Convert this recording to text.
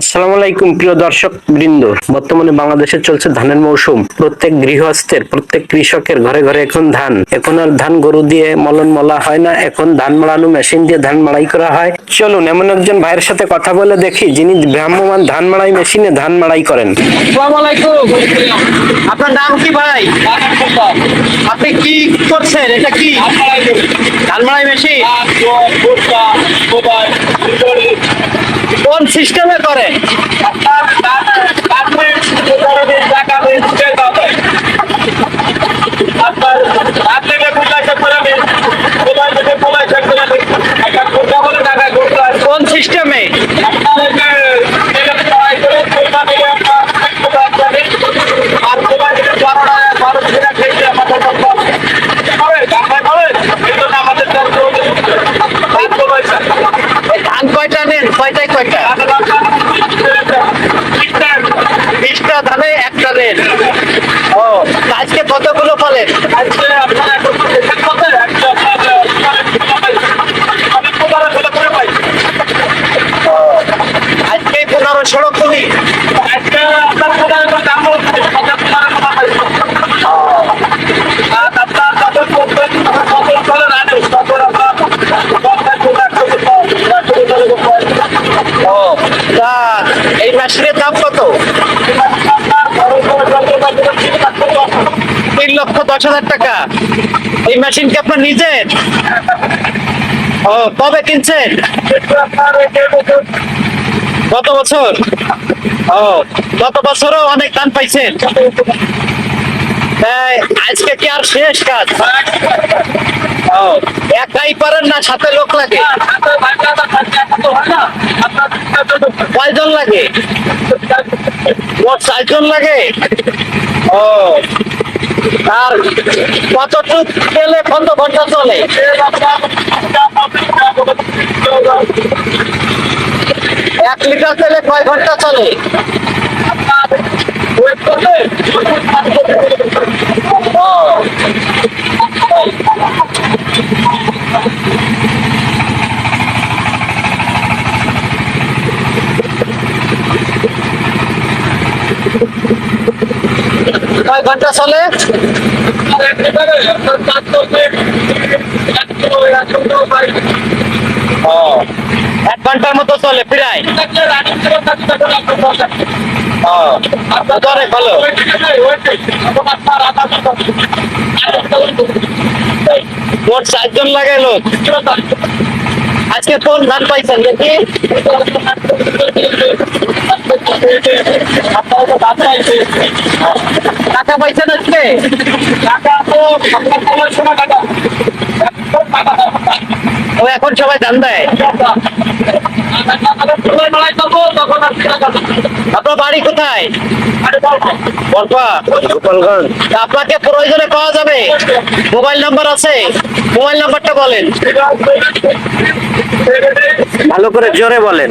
আসসালামু আলাইকুম, প্রিয় দর্শক বৃন্দ। বর্তমানে বাংলাদেশে চলছে ধানের মৌসুম। প্রত্যেক গৃহস্থের, প্রত্যেক কৃষকের ঘরে ঘরে এখন ধান। এখন আর ধান গরু দিয়ে মলন মলা হয় না। এখন ধান মাড়ানো মেশিন দিয়ে ধান মাড়াই করা হয়। চলুন, এমন একজন ভাইয়ের সাথে কথা বলে দেখি, যিনি ভ্রাম্যমান ধান মাড়াই মেশিনে ধান মাড়াই করেন। আপনার নাম কি ভাই? আপনি কি করছেন? এটা কি? ধানমাড়াই মেশিন? কোন সিস্টেমে করে? ধানে একটা রেট। আজকে কতগুলো ফলে আজকে হাজার টাকা। এই মেশিন কি আপনার নিজের? ও, কবে কিনছেন? গত বছর? ও, গত বছরও অনেক দান পাইছেন। আজকে কি আর শেষ কাজ? ও একাই পারেন না, সাথে লোক লাগে? কয়জন লাগে? লাগে? ও আর কতটুক খেলে কত ঘণ্টা চলে? এক লিটার তেলে কয় ঘণ্টা চলে? কয় ঘণ্টা চলে। ও এক ঘণ্টার মতো চলে প্রায়। অনেক ভালো। মোট চারজন লাগে লোক। আজকে কোন ধান পাইছেন দেখি টাকা পাইছেন আজকে ও এখন সবাই ধান দেয়। আপনার বাড়ি কোথায়? আপনাকে প্রয়োজনে পাওয়া যাবে। মোবাইল নাম্বার আছে? মোবাইল নাম্বারটা বলেন। ভালো করে জোরে বলেন।